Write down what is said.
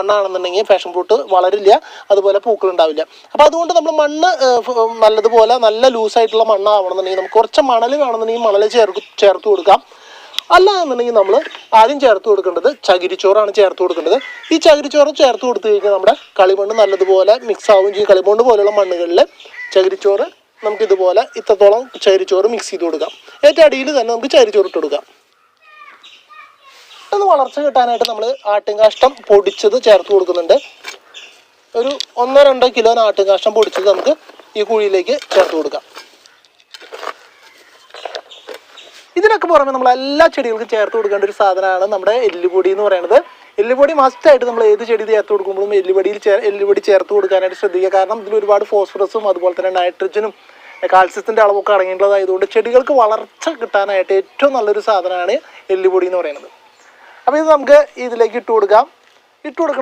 മണ്ണാണെന്നുണ്ടെങ്കിൽ passion fruit വളരില്ല അതുപോലെ പൂക്കൾ ഉണ്ടാവില്ല അപ്പോൾ അതുകൊണ്ട് നമ്മൾ മണ്ണ് നല്ലതുപോലെ നല്ല നല്ലതുപോലെ നല്ല ലൂസായിട്ടുള്ള മണ്ണാവണമെന്നുണ്ടെങ്കിൽ നമുക്ക് കുറച്ച് മണൽ വേണമെന്നുണ്ടെങ്കിൽ മണൽ ചേർക്ക് ചേർത്ത് കൊടുക്കാം. അല്ല എന്നുണ്ടെങ്കിൽ നമ്മൾ ആദ്യം ചേർത്ത് കൊടുക്കേണ്ടത് ചകിരിച്ചോറാണ് ചേർത്ത് കൊടുക്കേണ്ടത്. ഈ ചകിരിച്ചോറ് ചേർത്ത് കൊടുത്തു കഴിഞ്ഞാൽ നമ്മുടെ കളിമണ്ണ് നല്ലതുപോലെ മിക്സ് ആവുകയും ചെയ്യും. കളിമണ്ണ് പോലെയുള്ള മണ്ണുകളിൽ ചകിരിച്ചോറ് നമുക്ക് ഇതുപോലെ ഇത്രത്തോളം ചകിരിച്ചോറ് മിക്സ് ചെയ്ത് കൊടുക്കാം. ഏറ്റവും അടിയിൽ തന്നെ നമുക്ക് ചകിരിച്ചോറ് ഇട്ട് കൊടുക്കാം. ഒന്ന് വളർച്ച കിട്ടാനായിട്ട് നമ്മൾ ആട്ടിൻകാഷ്ടം പൊടിച്ചത് ചേർത്ത് കൊടുക്കുന്നുണ്ട്. ഒരു ഒന്നോ രണ്ടോ കിലോ ആട്ടിൻകാഷ്ടം പൊടിച്ചത് നമുക്ക് ഈ കുഴിയിലേക്ക് ചേർത്ത് കൊടുക്കാം. ഇതിനൊക്കെ പുറമെ നമ്മൾ എല്ലാ ചെടികൾക്കും ചേർത്ത് കൊടുക്കേണ്ട ഒരു സാധനമാണ് നമ്മുടെ എല്ലുപൊടി എന്ന് പറയുന്നത്. എല്ലുപൊടി മസ്റ്റ് ആയിട്ട് നമ്മൾ ഏത് ചെടി ചേർത്ത് കൊടുക്കുമ്പോഴും എല്ലുപൊടിയിൽ ചേ എല്ലുപൊടി ചേർത്ത് കൊടുക്കാനായിട്ട് ശ്രദ്ധിക്കുക. കാരണം ഇതിൽ ഒരുപാട് ഫോസ്ഫറസും അതുപോലെ തന്നെ നൈട്രജനും കാൽസ്യത്തിന്റെ അളവൊക്കെ അടങ്ങിയിട്ടുള്ളതായതുകൊണ്ട് ചെടികൾക്ക് വളർച്ച കിട്ടാനായിട്ട് ഏറ്റവും നല്ലൊരു സാധനമാണ് എല്ലുപൊടി എന്ന് പറയുന്നത്. അപ്പോൾ ഇത് നമുക്ക് ഇതിലേക്ക് ഇട്ട് കൊടുക്കാം. ഇട്ട് കൊടുക്കുന്നത്